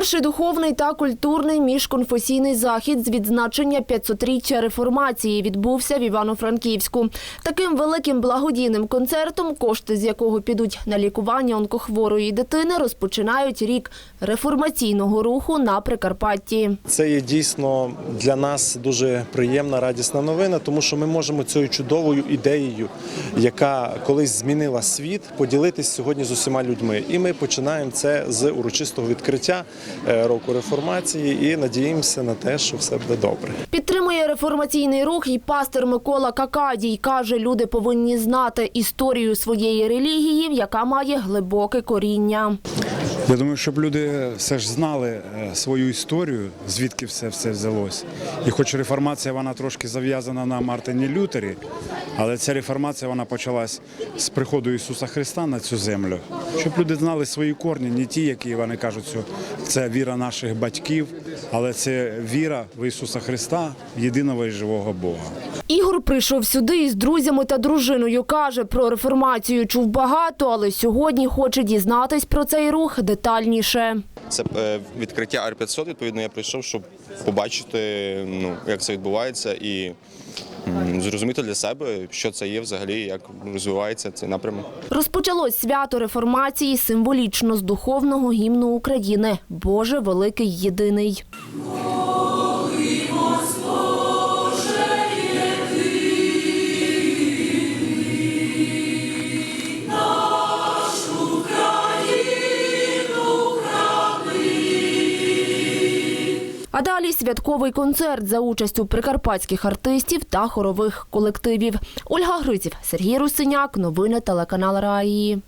Перший духовний та культурний міжконфесійний захід з відзначення 500-річчя реформації відбувся в Івано-Франківську. Таким великим благодійним концертом, кошти з якого підуть на лікування онкохворої дитини, розпочинають рік реформаційного руху на Прикарпатті. Це є дійсно для нас дуже приємна, радісна новина, тому що ми можемо цією чудовою ідеєю, яка колись змінила світ, поділитись сьогодні з усіма людьми. І ми починаємо це з урочистого відкриття року реформації і надіємося на те, що все буде добре. Підтримує реформаційний рух і пастор Микола Какадій. Каже, люди повинні знати історію своєї релігії, яка має глибоке коріння. Я думаю, щоб люди все ж знали е, свою історію, звідки все все взялось. І хоч реформація вона трошки зав'язана на Мартині Лютері, але ця реформація вона почалась з приходу Ісуса Христа на цю землю. Щоб люди знали свої корні, не ті, які вони кажуть, що це віра наших батьків, але це віра в Ісуса Христа, єдиного і живого Бога. Ігор прийшов сюди із друзями та дружиною. Каже, про реформацію чув багато, але сьогодні хоче дізнатись про цей рух детальніше. Це е, відкриття R500, відповідно, я прийшов, щоб побачити, ну, як це відбувається, і зрозуміти для себе, що це є взагалі, як розвивається цей напрямок. Розпочалось свято реформації символічно з духовного гімну України Боже великий єдиний. А далі святковий концерт за участю прикарпатських артистів та хорових колективів. Ольга Гриців, Сергій Русиняк, новини телеканал Раї.